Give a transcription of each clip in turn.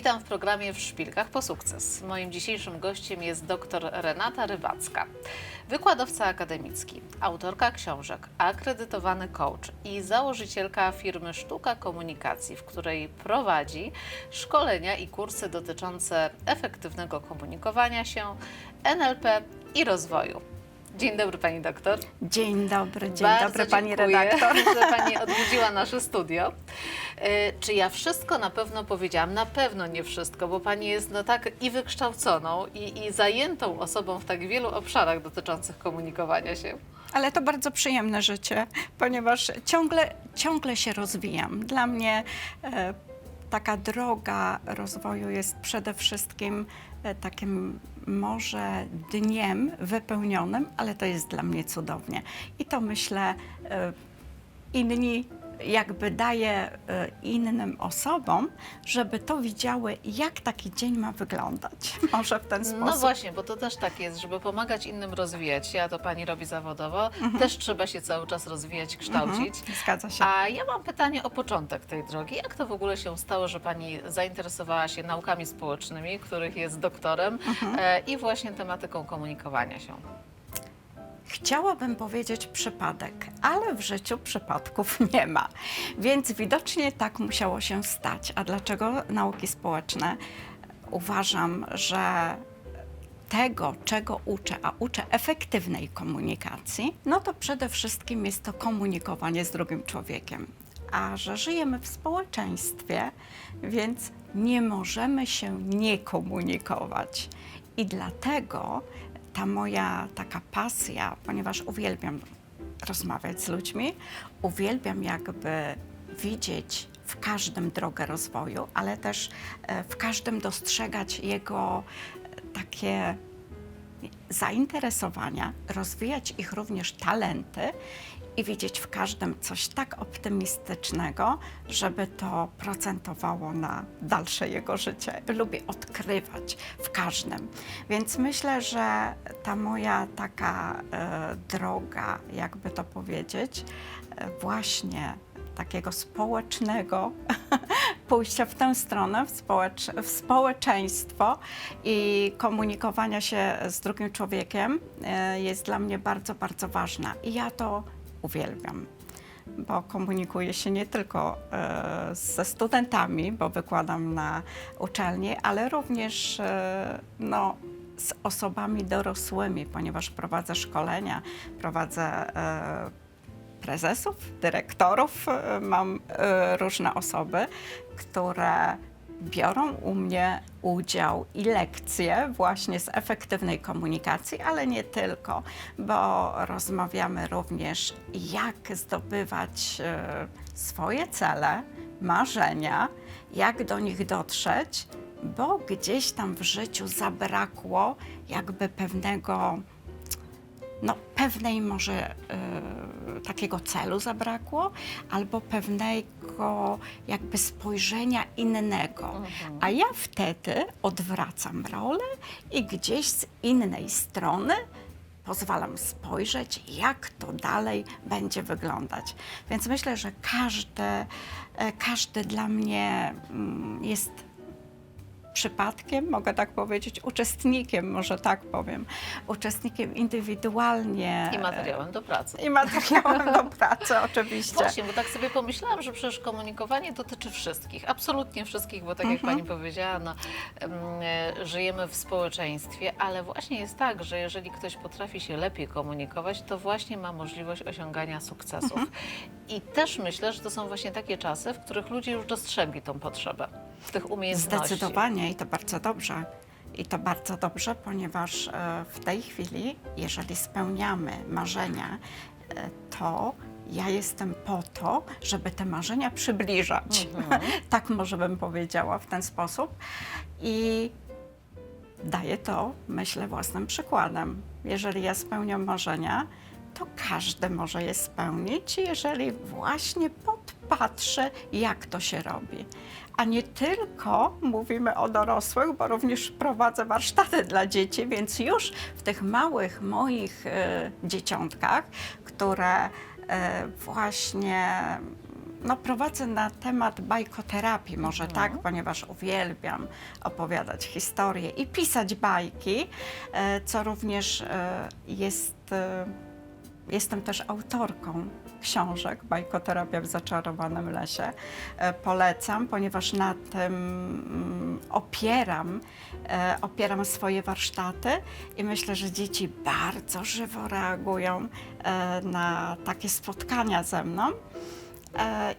Witam w programie W Szpilkach po sukces. Moim dzisiejszym gościem jest dr Renata Rybacka, wykładowca akademicki, autorka książek, akredytowany coach i założycielka firmy Sztuka Komunikacji, w której prowadzi szkolenia i kursy dotyczące efektywnego komunikowania się, NLP i rozwoju. Dzień dobry Pani doktor. Dzień dobry, dzień Bardzo dobry pani dziękuję, redaktor. że Pani odwiedziła nasze studio. E, Czy ja wszystko na pewno powiedziałam? Na pewno nie wszystko, bo Pani jest no tak i wykształconą, i, i zajętą osobą w tak wielu obszarach dotyczących komunikowania się. Ale to bardzo przyjemne życie, ponieważ ciągle, ciągle się rozwijam. Dla mnie e, taka droga rozwoju jest przede wszystkim e, takim może dniem wypełnionym, ale to jest dla mnie cudownie. I to myślę e, inni jakby daje e, innym osobom, żeby to widziały, jak taki dzień ma wyglądać. Może w ten sposób. No właśnie, bo to też tak jest, żeby pomagać innym rozwijać się, a to Pani robi zawodowo, też trzeba się cały czas rozwijać, kształcić. Mhm, zgadza się. A ja mam pytanie o początek tej drogi. Jak to w ogóle się stało, że Pani zainteresowała się naukami społecznymi, których jest doktorem e, i właśnie tematyką komunikowania się? Chciałabym powiedzieć przypadek, ale w życiu przypadków nie ma. Więc widocznie tak musiało się stać. A dlaczego nauki społeczne? Uważam, że tego, czego uczę, a uczę efektywnej komunikacji, no to przede wszystkim jest to komunikowanie z drugim człowiekiem. A że żyjemy w społeczeństwie, więc nie możemy się nie komunikować. I dlatego ta moja taka pasja, ponieważ uwielbiam rozmawiać z ludźmi, uwielbiam jakby widzieć w każdym drogę rozwoju, ale też e, w każdym dostrzegać jego e, takie zainteresowania, rozwijać ich również talenty i widzieć w każdym coś tak optymistycznego, żeby to procentowało na dalsze jego życie. Lubię odkrywać w każdym. Więc myślę, że ta moja taka e, droga, jakby to powiedzieć, e, właśnie takiego społecznego pójścia w tę stronę, w, społecz, w społeczeństwo i komunikowania się z drugim człowiekiem e, jest dla mnie bardzo, bardzo ważna. I ja to uwielbiam, bo komunikuję się nie tylko e, ze studentami, bo wykładam na uczelni, ale również e, no, z osobami dorosłymi, ponieważ prowadzę szkolenia, prowadzę e, prezesów, dyrektorów, e, mam e, różne osoby, które biorą u mnie udział i lekcje właśnie z efektywnej komunikacji, ale nie tylko, bo rozmawiamy również jak zdobywać e, swoje cele, marzenia, jak do nich dotrzeć, bo gdzieś tam w życiu zabrakło jakby pewnego no, pewnej może e, takiego celu zabrakło, albo pewnego jakby spojrzenia innego. A ja wtedy odwracam rolę i gdzieś z innej strony pozwalam spojrzeć, jak to dalej będzie wyglądać. Więc myślę, że każdy, e, każdy dla mnie mm, jest przypadkiem, mogę tak powiedzieć, uczestnikiem, może tak powiem, uczestnikiem indywidualnie. I materiałem do pracy. I materiałem do pracy, oczywiście. Właśnie, bo tak sobie pomyślałam, że przecież komunikowanie dotyczy wszystkich, absolutnie wszystkich, bo tak jak Pani powiedziała, no, e, żyjemy w społeczeństwie, ale właśnie jest tak, że jeżeli ktoś potrafi się lepiej komunikować, to właśnie ma możliwość osiągania sukcesów. I też myślę, że to są właśnie takie czasy, w których ludzie już dostrzegli tą potrzebę tych umiejętności. Zdecydowanie i to bardzo dobrze. I to bardzo dobrze, ponieważ e, w tej chwili, jeżeli spełniamy marzenia, e, to ja jestem po to, żeby te marzenia przybliżać. tak może bym powiedziała w ten sposób. I daję to, myślę, własnym przykładem. Jeżeli ja spełniam marzenia, to każdy może je spełnić, jeżeli właśnie podpatrzy, jak to się robi. A nie tylko mówimy o dorosłych, bo również prowadzę warsztaty dla dzieci, więc już w tych małych moich e, dzieciątkach, które e, właśnie no, prowadzę na temat bajkoterapii, może Mhm. tak, ponieważ uwielbiam opowiadać historie i pisać bajki, e, co również jest. Jestem też autorką książek Bajkoterapia w zaczarowanym lesie. E, Polecam, ponieważ na tym mm, opieram, e, opieram swoje warsztaty i myślę, że dzieci bardzo żywo reagują e, na takie spotkania ze mną.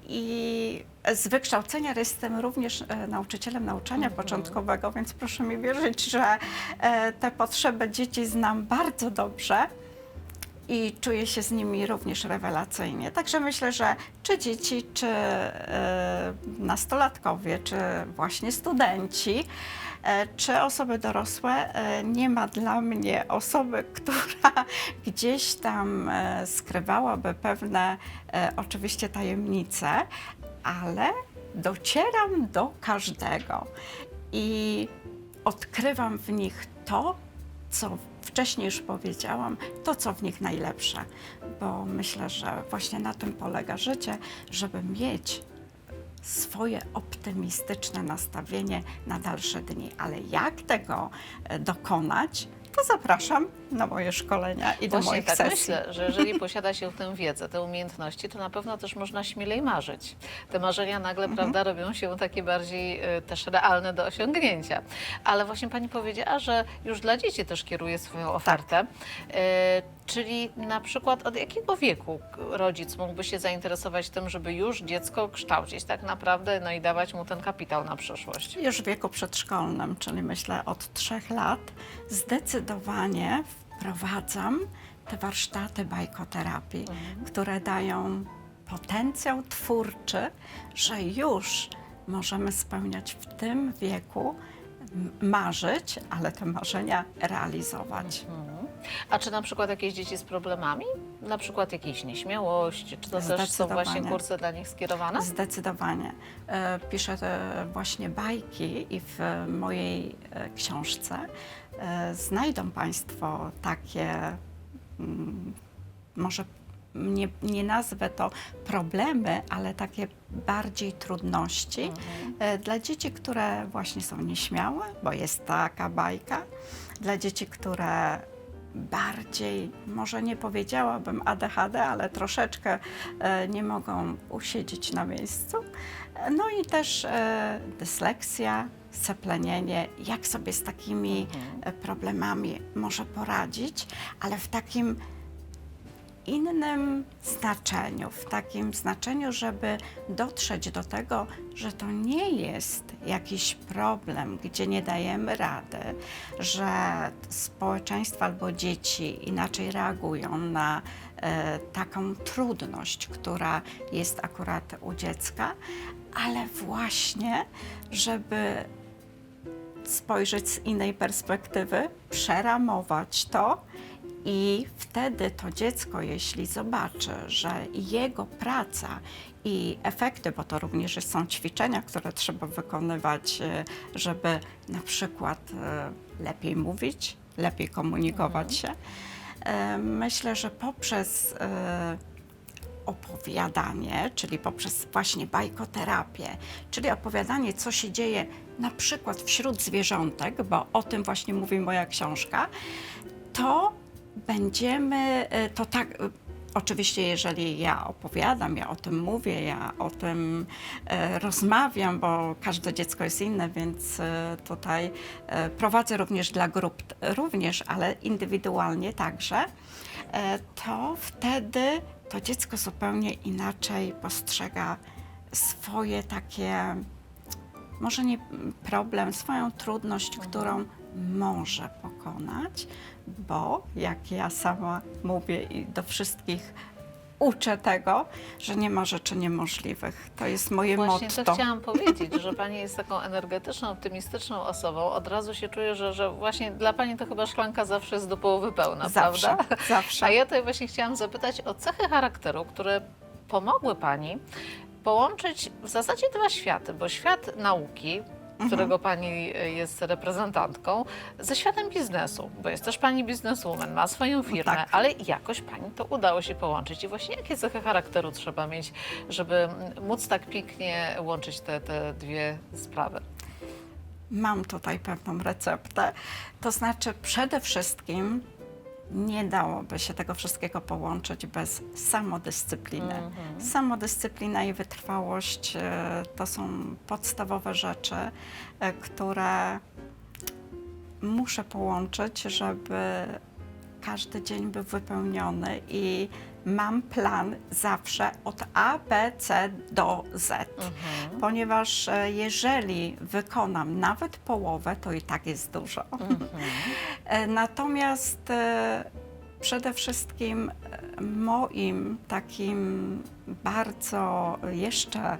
I z wykształcenia jestem również nauczycielem nauczania początkowego, więc proszę mi wierzyć, że te potrzeby dzieci znam bardzo dobrze i czuję się z nimi również rewelacyjnie. Także myślę, że czy dzieci, czy e, nastolatkowie, czy właśnie studenci, e, czy osoby dorosłe, e, nie ma dla mnie osoby, która gdzieś tam skrywałaby pewne oczywiście tajemnice, ale docieram do każdego i odkrywam w nich to, co wcześniej już powiedziałam, to co w nich najlepsze, bo myślę, że właśnie na tym polega życie, żeby mieć swoje optymistyczne nastawienie na dalsze dni. Ale jak tego e, dokonać, to zapraszam na moje szkolenia i do Właśnie moich tak sesji. myślę, że jeżeli posiada się tę wiedzę, te umiejętności, to na pewno też można śmielej marzyć. Te marzenia nagle, Mhm. prawda, robią się takie bardziej y, też realne do osiągnięcia. Ale właśnie Pani powiedziała, że już dla dzieci też kieruje swoją ofertę. Tak. Y, czyli na przykład od jakiego wieku rodzic mógłby się zainteresować tym, żeby już dziecko kształcić tak naprawdę, no i dawać mu ten kapitał na przyszłość? Już w wieku przedszkolnym, czyli myślę od trzech lat, zdecydowanie wprowadzam te warsztaty bajkoterapii, które dają potencjał twórczy, że już możemy spełniać w tym wieku, marzyć, ale te marzenia realizować. Mhm. A czy na przykład jakieś dzieci z problemami? Na przykład jakiejś nieśmiałości? Czy to też są właśnie kursy dla nich skierowane? Zdecydowanie. E, Piszę właśnie bajki i w mojej e, książce e, znajdą Państwo takie, mm, może nie, nie nazwę to problemy, ale takie bardziej trudności e, dla dzieci, które właśnie są nieśmiałe, bo jest taka bajka, dla dzieci, które bardziej, może nie powiedziałabym ADHD, ale troszeczkę e, nie mogą usiedzieć na miejscu. No i też e, dysleksja, seplenienie, jak sobie z takimi e, problemami może poradzić, ale w takim innym znaczeniu, w takim znaczeniu, żeby dotrzeć do tego, że to nie jest jakiś problem, gdzie nie dajemy rady, że społeczeństwo albo dzieci inaczej reagują na e, taką trudność, która jest akurat u dziecka, ale właśnie, żeby spojrzeć z innej perspektywy, przeramować to i wtedy to dziecko, jeśli zobaczy, że jego praca i efekty, bo to również są ćwiczenia, które trzeba wykonywać, e, żeby na przykład e, lepiej mówić, lepiej komunikować się. E, Myślę, że poprzez opowiadanie, czyli poprzez właśnie bajkoterapię, czyli opowiadanie, co się dzieje na przykład wśród zwierzątek, bo o tym właśnie mówi moja książka, to będziemy, e, to tak, e, oczywiście jeżeli ja opowiadam, ja o tym mówię, ja o tym e, rozmawiam, bo każde dziecko jest inne, więc tutaj prowadzę również dla grup, również, ale indywidualnie także, to wtedy to dziecko zupełnie inaczej postrzega swoje takie może nie problem, swoją trudność, którą może pokonać, bo jak ja sama mówię i do wszystkich uczę tego, że nie ma rzeczy niemożliwych. To jest moje Właśnie motto. to chciałam powiedzieć, że Pani jest taką energetyczną, optymistyczną osobą. Od razu się czuję, że, że właśnie dla Pani to chyba szklanka zawsze jest do połowy pełna, zawsze, prawda? zawsze. A ja tutaj właśnie chciałam zapytać o cechy charakteru, które pomogły Pani połączyć w zasadzie dwa światy, bo świat nauki, którego Pani y, jest reprezentantką, ze światem biznesu, bo jest też Pani bizneswoman, ma swoją firmę, tak. ale jakoś Pani to udało się połączyć. I właśnie jakie cechy charakteru trzeba mieć, żeby móc tak pięknie łączyć te, te dwie sprawy? Mam tutaj pewną receptę. To znaczy, przede wszystkim nie dałoby się tego wszystkiego połączyć bez samodyscypliny. Samodyscyplina i wytrwałość e, to są podstawowe rzeczy, e, które muszę połączyć, żeby każdy dzień był wypełniony i mam plan zawsze od A, B, C do Z. Ponieważ e, jeżeli wykonam nawet połowę, to i tak jest dużo. E, Natomiast e, przede wszystkim moim takim bardzo jeszcze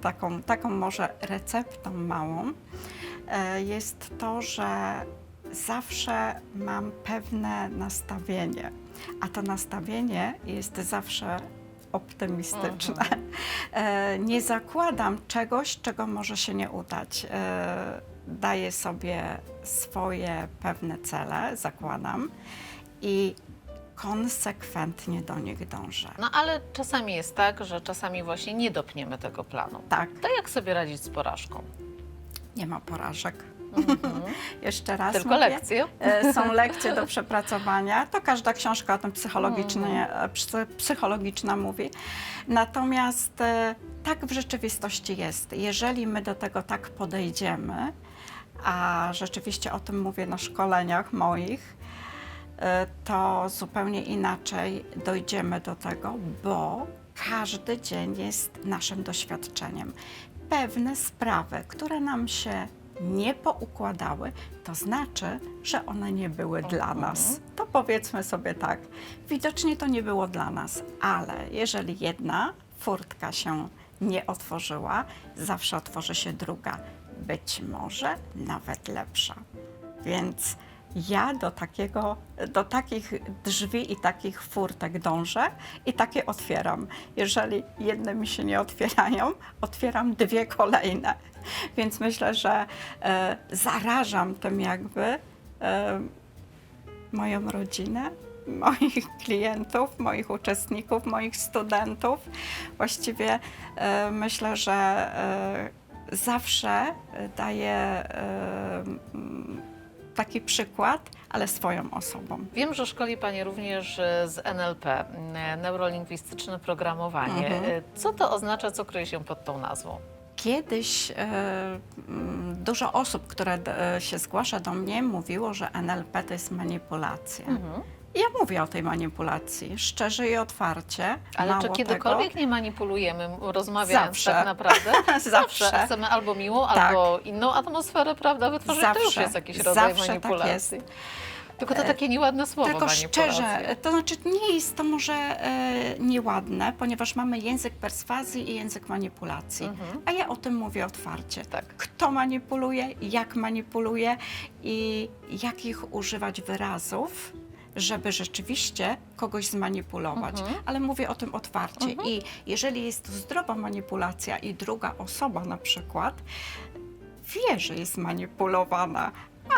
taką, taką może receptą małą jest to, że zawsze mam pewne nastawienie, a to nastawienie jest zawsze optymistyczne. E, Nie zakładam czegoś, czego może się nie udać. E, Daję sobie swoje pewne cele, zakładam i konsekwentnie do nich dążę. No ale czasami jest tak, że czasami właśnie nie dopniemy tego planu. Tak, To jak sobie radzić z porażką? nie ma porażek. Jeszcze raz Tylko mówię. lekcje? E, Są lekcje do przepracowania. To każda książka o tym psychologicznie, e, psy- psychologiczna mówi. Natomiast e, tak w rzeczywistości jest. Jeżeli my do tego tak podejdziemy, a rzeczywiście o tym mówię na szkoleniach moich, e, to zupełnie inaczej dojdziemy do tego, bo każdy dzień jest naszym doświadczeniem. Pewne sprawy, które nam się nie poukładały, to znaczy, że one nie były dla nas. To powiedzmy sobie tak, widocznie to nie było dla nas, ale jeżeli jedna furtka się nie otworzyła, zawsze otworzy się druga, być może nawet lepsza. Więc ja do, takiego, do takich drzwi i takich furtek dążę i takie otwieram. Jeżeli jedne mi się nie otwierają, otwieram dwie kolejne. Więc myślę, że e, zarażam tym jakby e, moją rodzinę, moich klientów, moich uczestników, moich studentów. Właściwie e, myślę, że e, zawsze daję e, taki przykład, ale swoją osobą. Wiem, że szkoli Pani również e, z NLP, m, neurolingwistyczne programowanie. Mhm. E, Co to oznacza, co kryje się pod tą nazwą? Kiedyś e, dużo osób, które się zgłasza do mnie, mówiło, że NLP to jest manipulacja. Mhm. Ja mówię o tej manipulacji szczerze i otwarcie. Ale Mało czy kiedykolwiek nie manipulujemy, rozmawiając Zawsze. tak naprawdę? Tego, zawsze. Chcemy albo miłą, Tak. albo inną atmosferę, prawda, wytworzyć. To już Zawsze. jest jakiś rodzaj Zawsze tak manipulacji. Tylko to takie nieładne słowo Tylko manipulacja. szczerze, to znaczy nie jest to może e, nieładne, ponieważ mamy język perswazji i język manipulacji. Mhm. A ja o tym mówię otwarcie. Tak. Kto manipuluje, jak manipuluje i jakich używać wyrazów, żeby rzeczywiście kogoś zmanipulować. Mhm. Ale mówię o tym otwarcie. I jeżeli jest to zdrowa manipulacja i druga osoba na przykład wie, że jest manipulowana,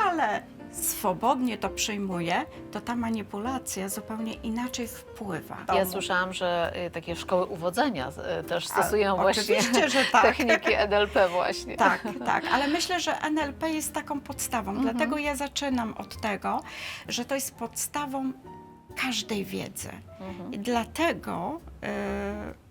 ale swobodnie to przyjmuje, to ta manipulacja zupełnie inaczej wpływa. Ja słyszałam, że y, takie szkoły uwodzenia y, też A, stosują właśnie oczywiście, że tak. techniki NLP właśnie. Tak, tak, ale myślę, że NLP jest taką podstawą. Mhm. Dlatego ja zaczynam od tego, że to jest podstawą każdej wiedzy. Mhm. I dlatego y,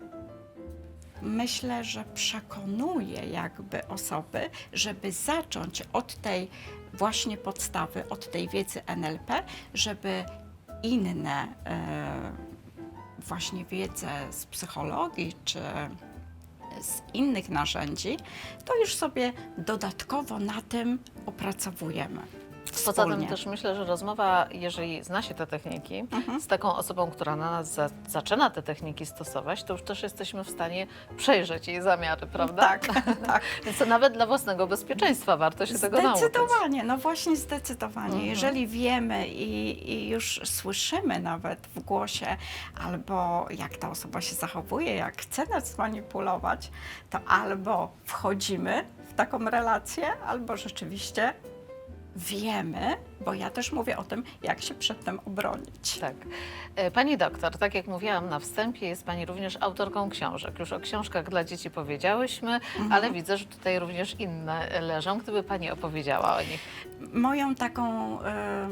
myślę, że przekonuję jakby osoby, żeby zacząć od tej właśnie podstawy, od tej wiedzy NLP, żeby inne y, właśnie wiedzę z psychologii czy z innych narzędzi, to już sobie dodatkowo na tym opracowujemy. Poza tym też myślę, że rozmowa, jeżeli zna się te techniki, Mhm. z taką osobą, która na nas za, zaczyna te techniki stosować, to już też jesteśmy w stanie przejrzeć jej zamiary, prawda? Tak, tak. Więc to nawet dla własnego bezpieczeństwa warto się tego nauczyć. Zdecydowanie, no właśnie zdecydowanie. Mhm. Jeżeli wiemy i, i już słyszymy nawet w głosie, albo jak ta osoba się zachowuje, jak chce nas manipulować, to albo wchodzimy w taką relację, albo rzeczywiście wiemy, bo ja też mówię o tym, jak się przed tym obronić. Tak. E, Pani doktor, tak jak mówiłam na wstępie, jest Pani również autorką książek. Już o książkach dla dzieci powiedziałyśmy, Mhm. ale widzę, że tutaj również inne leżą. Gdyby Pani opowiedziała o nich. Moją taką e,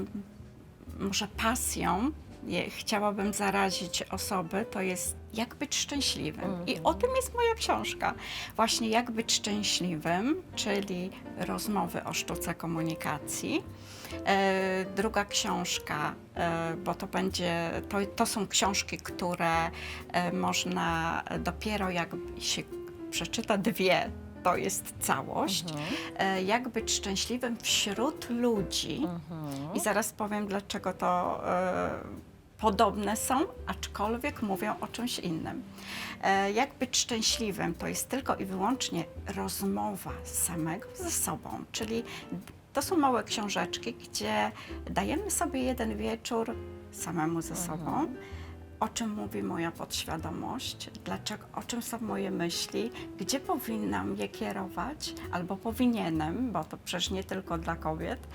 może pasją chciałabym zarazić osoby, to jest jak być szczęśliwym. I o tym jest moja książka. Właśnie jak być szczęśliwym, czyli rozmowy o sztuce komunikacji. E, druga książka, e, bo to będzie, to, to są książki, które e, można dopiero jak się przeczyta dwie, to jest całość. E, jak być szczęśliwym wśród ludzi. I zaraz powiem, dlaczego to e, podobne są, aczkolwiek mówią o czymś innym. E, jak być szczęśliwym to jest tylko i wyłącznie rozmowa samego ze sobą, czyli to są małe książeczki, gdzie dajemy sobie jeden wieczór samemu ze sobą. O czym mówi moja podświadomość, dlaczego, o czym są moje myśli, gdzie powinnam je kierować, albo powinienem, bo to przecież nie tylko dla kobiet.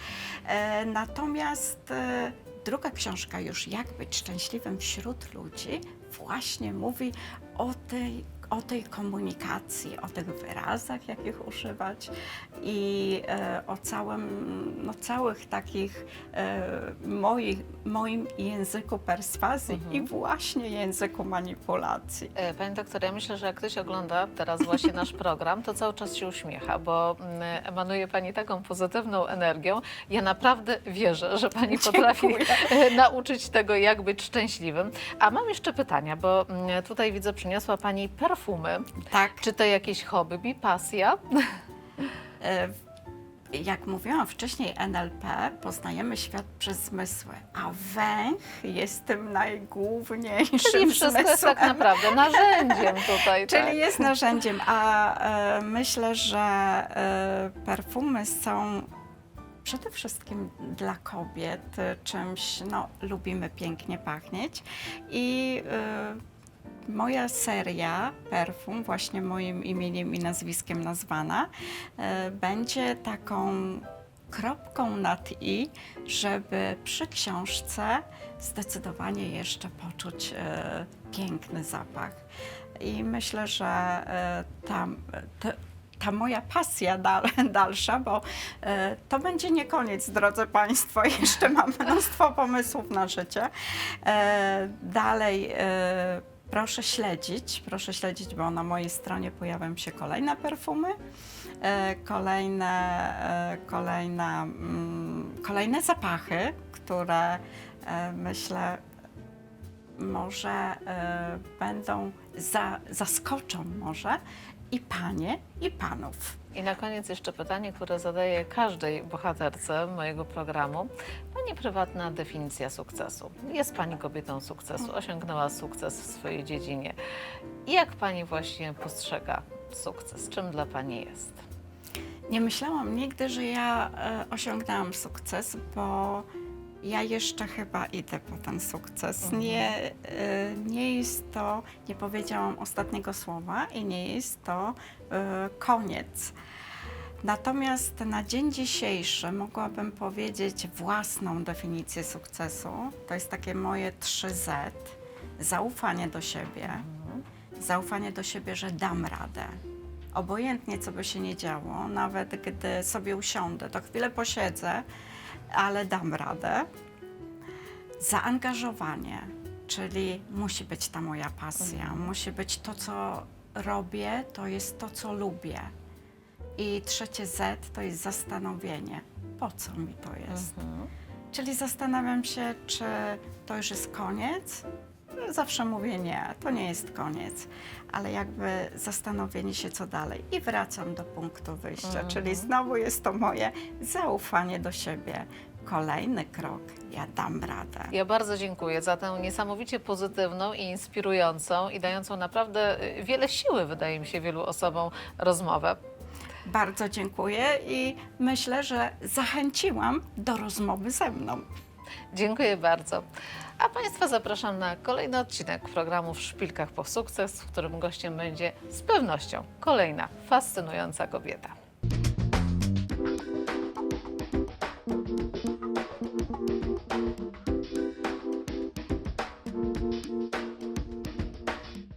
E, natomiast e, druga książka, już Jak być szczęśliwym wśród ludzi, właśnie mówi o tej, o tej komunikacji, o tych wyrazach, jakich używać i e, o całym, no, całych takich e, moich, moim języku perswazji i właśnie języku manipulacji. E, Pani doktor, ja myślę, że jak ktoś ogląda teraz właśnie nasz program, to cały czas się uśmiecha, bo mm, emanuje Pani taką pozytywną energią. Ja naprawdę wierzę, że Pani potrafi e, nauczyć tego, jak być szczęśliwym. A mam jeszcze pytania, bo mm, tutaj widzę, przyniosła Pani perfumy. Tak. Czy to jakieś hobby, pasja? E, Jak mówiłam wcześniej, NLP poznajemy świat przez zmysły, a węch jest tym najgłówniejszym Czyli wszystko jest tak naprawdę narzędziem tutaj. Czyli tak? jest narzędziem, a e, myślę, że e, perfumy są przede wszystkim dla kobiet e, czymś, no, lubimy pięknie pachnieć i e, moja seria perfum, właśnie moim imieniem i nazwiskiem nazwana, e, będzie taką kropką nad i, żeby przy książce zdecydowanie jeszcze poczuć e, piękny zapach. I myślę, że e, tam, ta moja pasja dal, dalsza, bo to będzie nie koniec, drodzy Państwo. Jeszcze mam mnóstwo pomysłów na życie. Dalej proszę śledzić, proszę śledzić, bo na mojej stronie pojawią się kolejne perfumy, e, kolejne, e, kolejne, mm, kolejne zapachy, które e, myślę może będą za, zaskoczą może i panie, i panów. I na koniec jeszcze pytanie, które zadaję każdej bohaterce mojego programu. Pani prywatna definicja sukcesu. Jest Pani kobietą sukcesu, osiągnęła sukces w swojej dziedzinie. Jak Pani właśnie postrzega sukces? Czym dla Pani jest? Nie myślałam nigdy, że ja e, osiągnęłam sukces, bo ja jeszcze chyba idę po ten sukces. Nie, e, nie jest to, nie powiedziałam ostatniego słowa i nie jest to e, koniec. Natomiast na dzień dzisiejszy mogłabym powiedzieć własną definicję sukcesu. To jest takie moje 3Z. Zaufanie do siebie. Zaufanie do siebie, że dam radę. Obojętnie, co by się nie działo, nawet gdy sobie usiądę, to chwilę posiedzę, ale dam radę. Zaangażowanie, czyli musi być ta moja pasja, musi być to, co robię, to jest to, co lubię. I trzecie Z to jest zastanowienie, po co mi to jest. Czyli zastanawiam się, czy to już jest koniec. Zawsze mówię nie, to nie jest koniec, ale jakby zastanowienie się, co dalej. I wracam do punktu wyjścia, czyli znowu jest to moje zaufanie do siebie. Kolejny krok, ja dam radę. Ja bardzo dziękuję za tę niesamowicie pozytywną i inspirującą i dającą naprawdę y, wiele siły, wydaje mi się, wielu osobom rozmowę. Bardzo dziękuję i myślę, że zachęciłam do rozmowy ze mną. Dziękuję bardzo. A Państwa zapraszam na kolejny odcinek programu W Szpilkach po sukces, w którym gościem będzie z pewnością kolejna fascynująca kobieta.